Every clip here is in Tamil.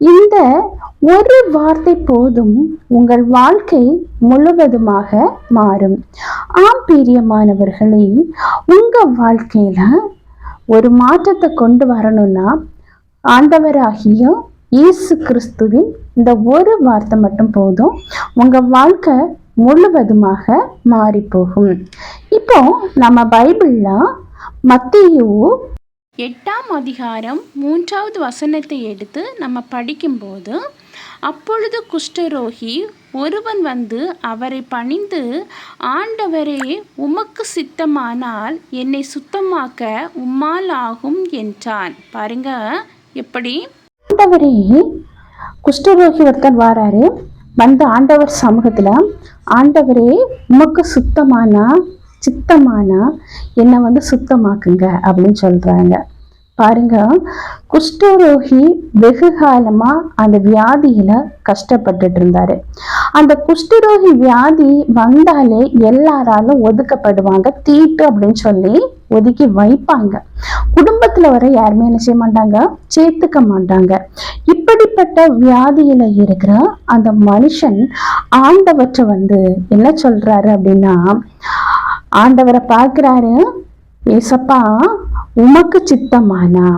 இந்த ஒரு வார்த்தை போதும் உங்கள் வாழ்க்கை முழுவதுமாக மாறும். ஆம் பிரியமானவர்களே உங்கள் வாழ்க்கையில் ஒரு மாற்றத்தை கொண்டு வரணும்னா ஆண்டவராகிய இயேசு கிறிஸ்துவின் இந்த ஒரு வார்த்தை மட்டும் போதும் உங்கள் வாழ்க்கை முழுவதுமாக மாறி போகும் இப்போ நம்ம பைபிளில் மத்தியோ எட்டாம் அதிகாரம் மூன்றாவது வசனத்தை எடுத்து நம்ம படிக்கும்போது அப்பொழுது குஷ்டரோகி ஒருவன் வந்து அவரை பணிந்து ஆண்டவரே உமக்கு சித்தமானால் என்னை சுத்தமாக்க உம்மால் ஆகும் என்றான். பாருங்க எப்படி? ஆண்டவரே குஷ்டரோகி ஒருத்தர் வாராரு. வந்து ஆண்டவர் சமூகத்தில் ஆண்டவரே உமக்கு சுத்தமானால் சித்தமானா என்னை வந்து சுத்தமாக்குங்க அப்படின்னு சொல்றாங்க. பாருங்க குஷ்டரோகி வெகு காலமா அந்த வியாதியில கஷ்டப்பட்டுட்டு இருந்தாரு. அந்த குஷ்டரோகி வியாதி வந்தாலே எல்லாராலும் ஒதுக்கப்படுவாங்க தீட்டு அப்படின்னு சொல்லி ஒதுக்கி வைப்பாங்க. குடும்பத்துல வர யாருமே என்ன செய்ய மாட்டாங்க? சேர்த்துக்க மாட்டாங்க. இப்படிப்பட்ட வியாதியில இருக்கிற அந்த மனுஷன் ஆண்டவற்றை வந்து என்ன சொல்றாரு அப்படின்னா ஆண்டவரை பார்க்குறாரு ஏசப்பா உமக்கு சித்தமானா?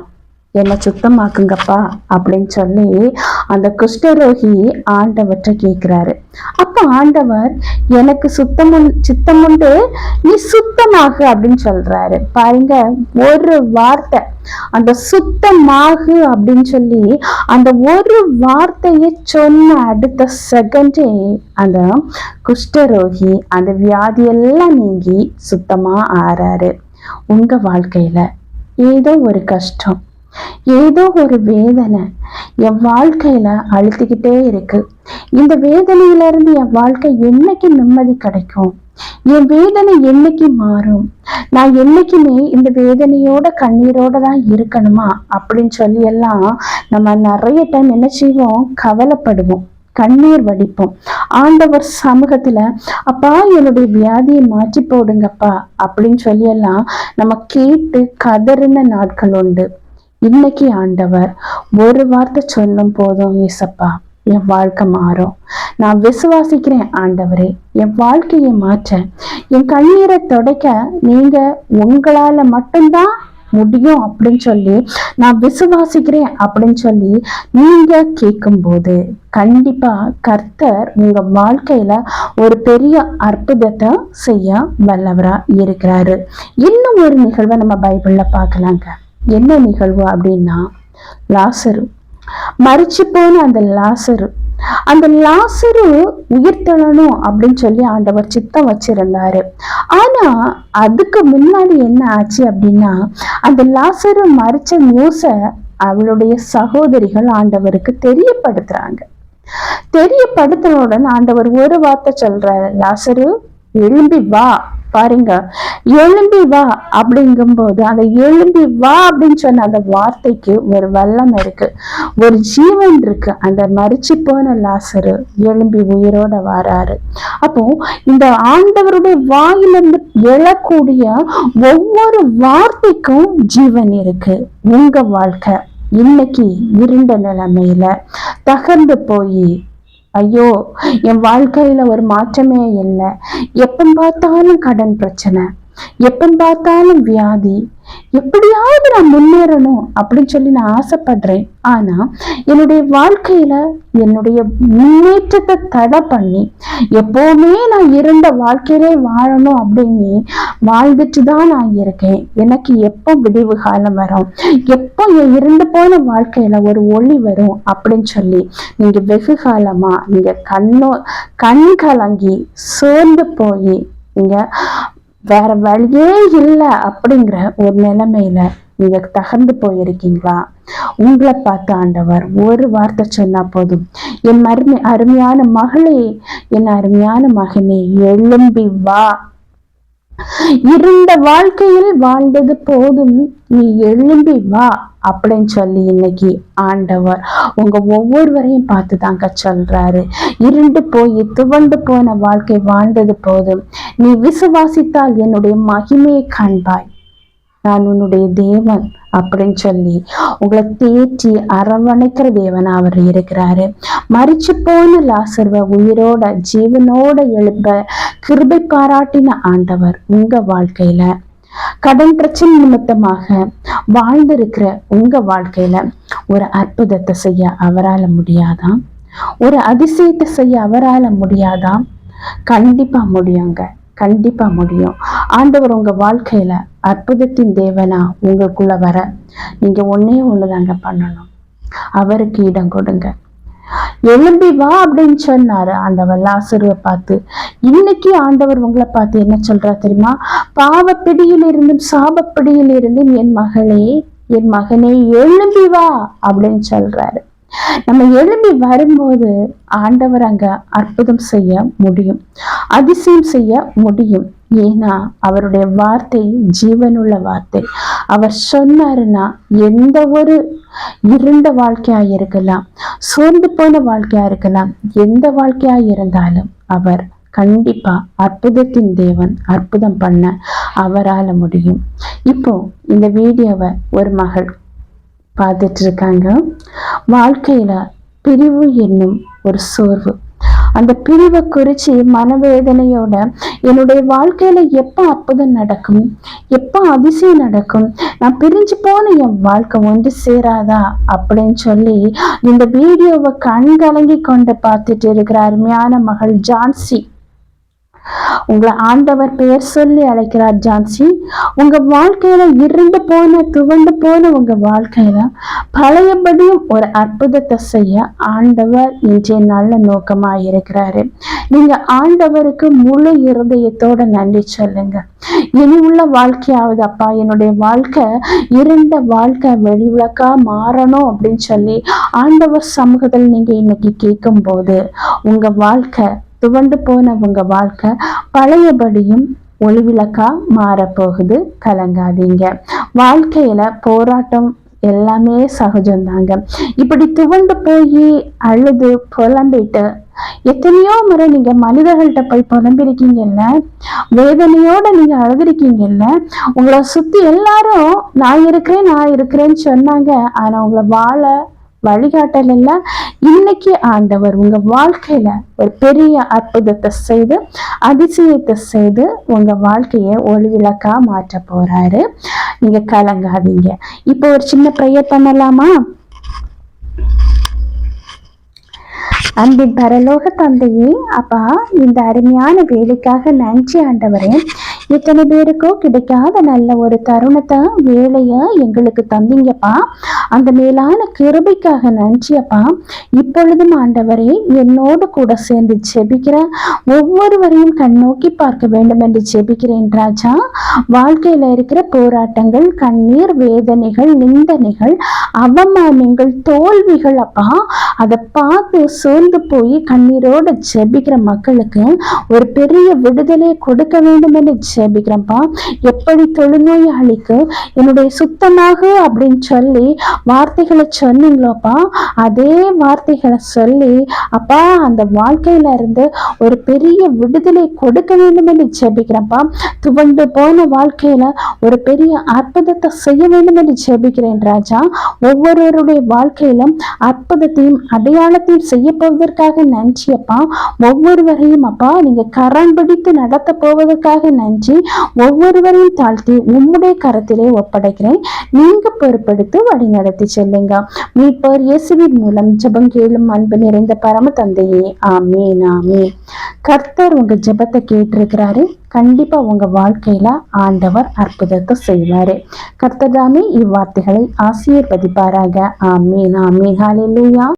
என்னை சுத்தமாக்குங்கப்பா அப்படின்னு சொல்லி அந்த குஷ்டரோகி ஆண்டவற்றை கேட்குறாரு. அப்போ ஆண்டவர் எனக்கு சுத்தம் சித்தமுண்டு நீ சுத்தமாகு அப்படின்னு சொல்றாரு. பாருங்க ஒரு வார்த்தை. அந்த சுத்தமாகு அப்படின்னு சொல்லி அந்த ஒரு வார்த்தையை சொன்ன அடுத்த செகண்டே அந்த குஷ்டரோகி அந்த வியாதியெல்லாம் நீங்கி சுத்தமா ஆறாரு. உங்க வாழ்க்கையில ஏதோ ஒரு கஷ்டம் ஏதோ ஒரு வேதனை என் வாழ்க்கையில அழுத்திக்கிட்டே இருக்கு. இந்த வேதனையில இருந்து என் வாழ்க்கை என்னைக்கு நிம்மதி கிடைக்கும்? என் வேதனை என்னைக்கு மாறும்? நான் என்னைக்குமே இந்த வேதனையோட கண்ணீரோட தான் இருக்கணுமா? அப்படின்னு சொல்லி எல்லாம் நம்ம நிறைய டைம் என்ன செய்வோம்? கவலைப்படுவோம். கண்ணீர் வடிப்போம். ஆண்டவர் சமூகத்துல அப்பா என்னுடைய வியாதியை மாற்றி போடுங்கப்பா. அப்படின்னு சொல்லி எல்லாம் நம்ம கேட்டு கதறின நாட்கள் உண்டு. இன்னைக்கு ஆண்டவர் ஒரு வார்த்தை சொல்லும் போதும் ஏசப்பா என் வாழ்க்கை மாறும். நான் விசுவாசிக்கிறேன் ஆண்டவரே என் வாழ்க்கையை மாற்ற என் கண்ணீரை துடைக்க நீங்க உங்களால மட்டும்தான் முடியும் அப்படின்னு சொல்லி நான் விசுவாசிக்கிறேன் அப்படின்னு சொல்லி நீங்க கேட்கும்போது கண்டிப்பா கர்த்தர் உங்க வாழ்க்கையில ஒரு பெரிய அற்புதத்தை செய்ய வல்லவரா இருக்கிறாரு. இன்னும் ஒரு நிகழ்வை நம்ம பைபிள்ல பார்க்கலாங்க. என்ன நிகழ்வு அப்படின்னா லாசரு. மறிச்சு போன அந்த லாசரு. அந்த லாசரு உயிர் தள்ளணும் அப்படின்னு சொல்லி ஆண்டவர் சித்தம் வச்சிருந்தாரு. ஆனா அதுக்கு முன்னாடி என்ன ஆச்சு அப்படின்னா அந்த லாசரு மறிச்ச நியூஸ அவளுடைய சகோதரிகள் ஆண்டவருக்கு தெரியப்படுத்துறாங்க. தெரியப்படுத்தினுடன் ஆண்டவர் ஒரு வார்த்தை சொல்றாரு லாசரு எழும்பி வா. பாருங்க எழும்பி வா அப்படிங்கும்போது அந்த எழும்பி வா அப்படின்னு சொன்ன அந்த வார்த்தைக்கு ஒரு வல்லம் இருக்கு. ஒரு ஜீவன் இருக்கு. அந்த மறிச்சு போன லாசரு எழும்பி உயிரோட வராரு. அப்போ இந்த ஆண்டவருடைய வாயிலிருந்து எழக்கூடிய ஒவ்வொரு வார்த்தைக்கும் ஜீவன் இருக்கு. உங்க வாழ்க்கை இன்னைக்கு இருண்ட நிலைமையில தகர்ந்து போய் ஐயோ என் வாழ்க்கையில ஒரு மாற்றமே இல்லை. எப்ப பார்த்தாலும் கடன் பிரச்சனை. எப்ப பார்த்தாலும் வியாதி. எப்படியாவது நான் முன்னேறணும் அப்படின்னு சொல்லி நான் ஆசைப்படுறேன். ஆனா என்னுடைய வாழ்க்கையில என்னுடைய முன்னேற்றத்தை தடை பண்ணி எப்பவுமே நான் இருந்த வாழ்க்கையிலே வாழணும் அப்படின்னு வாழ்ந்துட்டு தான் நான் இருக்கேன். எனக்கு எப்போ விடிவு காலம் வரும்? எப்போ என் இருந்து போன வாழ்க்கையில ஒரு ஒளி வரும் அப்படின்னு சொல்லி நீங்க வெகு காலமா நீங்க கண்ணோ கண் கலங்கி சோர்ந்து போய் நீங்க வேற வழியே இல்லை அப்படிங்கிற ஒரு நிலைமையில நீங்க தகர்ந்து போயிருக்கீங்களா? உங்களை பார்த்து ஆண்டவர் ஒரு வார்த்தை சொன்னா போதும். என் அருமை அருமையான மகளே என் அருமையான மகனே எழும்பி வா. இருந்த வாழ்க்கையில் வாழ்ந்தது போதும். நீ எழும்பி வா அப்படின்னு சொல்லி இன்னைக்கு ஆண்டவர் உங்க ஒவ்வொருவரையும் பார்த்து தாங்க சொல்றாரு. இருண்டு போய் துவண்டு போன வாழ்க்கை வாழ்ந்தது போதும். நீ விசுவாசித்தால் என்னுடைய மகிமையை காண்பாய். நான் உன்னுடைய தேவன் அப்படின்னு சொல்லி உங்களை தேற்றி அரவணைக்கிற தேவன் அவர் இருக்கிறாரு. மறிச்சு போன லாசர்வ உயிரோட ஜீவனோட எழுப்ப கிருபை பாராட்டின ஆண்டவர் உங்க வாழ்க்கையில. கடன் பிரச்சனை நிமித்தமாக வாழ்ந்திருக்கிற உங்க வாழ்க்கையில ஒரு அற்புதத்தை செய்ய அவரால் முடியாதாம் ஒரு அதிசயத்தை செய்ய அவரால் முடியாதாம் கண்டிப்பா முடியுங்க. கண்டிப்பா முடியும். ஆண்டவர் உங்க வாழ்க்கையில அற்புதத்தின் தேவனா உங்களுக்குள்ள வர நீங்க ஒன்னே ஒண்ணுதாங்க பண்ணணும். அவருக்கு இடம் கொடுங்க. எழும்பி வா அப்படின்னு சொன்னாரு ஆண்டவர் லாசருவை பார்த்து. இன்னைக்கு ஆண்டவர் உங்களை பார்த்து என்ன சொல்றா தெரியுமா? பாவப்பிடியில் இருந்தும் சாபப்பிடியில் இருந்தும் என் மகளே என் மகனே எழும்பி வா அப்படின்னு சொல்றாரு. நம்ம எழும்பி வரும்போது ஆண்டவர் அங்க அற்புதம் செய்ய முடியும் அதிசயம் செய்ய முடியும். ஏன்னா அவருடைய வார்த்தை ஜீவனுள்ள வார்த்தை. அவர் சொன்னாருன்னா எந்த ஒரு இருண்ட வாழ்க்கையா இருக்கலாம் சோர்ந்து போன வாழ்க்கையா இருக்கலாம் எந்த வாழ்க்கையா இருந்தாலும் அவர் கண்டிப்பா அற்புதத்தின் தேவன் அற்புதம் பண்ண அவரால் முடியும். இப்போ இந்த வீடியோவை ஒரு மகள் பார்த்துட்டு இருக்காங்க வாழ்க்கையில பிரிவு என்னும் ஒரு சோர்வு. அந்த பிரிவை குறித்து மனவேதனையோட என்னுடைய வாழ்க்கையில எப்போ அற்புதம் நடக்கும்? எப்போ அதிசயம் நடக்கும்? நான் பிரிஞ்சு போன என் வாழ்க்கை ஒன்று சேராதா? அப்படின்னு சொல்லி இந்த வீடியோவை கண் கலங்கி கொண்டு பார்த்துட்டு இருக்கிற அருமையான மகள் ஜான்சி. உங்களை ஆண்டவர் பெயர் சொல்லி அழைக்கிறார் ஜான்சி. உங்க வாழ்க்கையில இருந்து போன துவண்டு போன உங்க வாழ்க்கையில பழையபடியும் ஒரு அற்புதத்தை செய்ய ஆண்டவர் இன்றைய நல்ல நோக்கமா இருக்கிறாரு. நீங்க ஆண்டவருக்கு முழு இருதயத்தோட நன்றி சொல்லுங்க. இனி உள்ள வாழ்க்கையாவது அப்பா என்னுடைய வாழ்க்கை இருந்த வாழ்க்கை வெளி உலக்கா மாறணும் அப்படின்னு சொல்லி ஆண்டவர் சமூகத்தில் நீங்க இன்னைக்கு கேட்கும் போது உங்க வாழ்க்கை துவண்டு போனவங்க வாழ்க்கை பழையபடியும் ஒளிவிளக்கா மாறப்போகுது. கலங்காதீங்க. வாழ்க்கையில போராட்டம் எல்லாமே சகஜம்தாங்க. இப்படி துவண்டு போய் அழுது புலம்பிட்டு எத்தனையோ முறை நீங்க மனிதர்கள்ட்ட போய் புலம்பிருக்கீங்கல்ல? வேதனையோட நீங்க அழுதுருக்கீங்கல்ல? உங்களை சுத்தி எல்லாரும் நான் இருக்கிறேன் நான் இருக்கிறேன்னு சொன்னாங்க. ஆனா உங்களை வாழ வழிகாட்டல் எல்லாம் இன்னைக்கு ஆண்டவர் உங்க வாழ்க்கையில ஒரு பெரிய அற்புதத்தை செய்து அதிசயத்தை செய்து உங்க வாழ்க்கைய ஒளிவிளக்கா மாற்ற போறாரு. நீங்க கலங்காதீங்க. இப்போ ஒரு சின்ன ப்ரேயர் பண்ணலாமா? அன்பின் பரலோக தந்தையே அப்பா இந்த அருமையான வேலைக்காக நன்றி ஆண்டவரே. இத்தனை பேருக்கோ கிடைக்காத நல்ல ஒரு தருணத்தை வேலைய எங்களுக்கு தந்தீங்கப்பா. அந்த மேலான கிருபைக்காக நன்றியப்பா. இப்பொழுதும் ஆண்டவரே என்னோடு கூட சேர்ந்து ஜெபிக்கிற ஒவ்வொருவரையும் கண்ணோக்கி பார்க்க வேண்டும் என்று ஜெபிக்கிறேன் ராஜா. வாழ்க்கையில இருக்கிற போராட்டங்கள் கண்ணீர் வேதனைகள் நிந்தனைகள் அவமானங்கள் தோல்விகள் அப்பா. அதை பார்த்து சோர்ந்து போய் கண்ணீரோட ஜெபிக்கிற மக்களுக்கு ஒரு பெரிய விடுதலை கொடுக்க வேண்டும் என்று ஜெபிக்கிறேன்ப்பா எப்படி தொழுநோயாளிக்கு என்னுடைய சுத்தமாக அப்படின்னு சொல்லி வார்த்தைகளை சொன்னீங்களோப்பா. அதே வார்த்தைகளை சொல்லி அப்பா அந்த வாழ்க்கையில இருந்து ஒரு பெரிய விடுதலை கொடுக்க வேண்டும் என்று ஜெபிக்கிறேன்ப்பா. துவண்டு போன வாழ்க்கையில ஒரு பெரிய அற்புதத்தை செய்ய வேண்டும் என்று ஜெபிக்கிறேன் ராஜா. ஒவ்வொருவருடைய வாழ்க்கையிலும் அற்புதத்தையும் அடையாளத்தையும் செய்ய போவதற்காக நன்றி அப்பா. ஒவ்வொருவரையும் அப்பா நீங்க கரம் பிடித்து நடத்த போவதற்காக நன்றி. ஒவ்வொருவரையும் தாழ்த்தி உம்முடைய கரத்திலே ஒப்படைக்கிறேன். நீங்க பொறுப்படுத்து வழி நடத்தி செல்லுங்க மீட்பர் இயேசுவின் மூலம் ஜபம் கேளும் அன்பு நிறைந்த பரம தந்தையே. ஆமே நாமே கர்த்தர் உங்க ஜபத்தை கேட்டிருக்கிறாரு. கண்டிப்பா உங்க வாழ்க்கையில ஆண்டவர் அற்புதத்தை செய்வாரு. கர்த்ததாமே இவ்வார்த்தைகளை இவ்வார்த்தைகளை ஆசீர்வதிப்பாராக. ஆமீன் ஆமீன். ஹாலேலூயா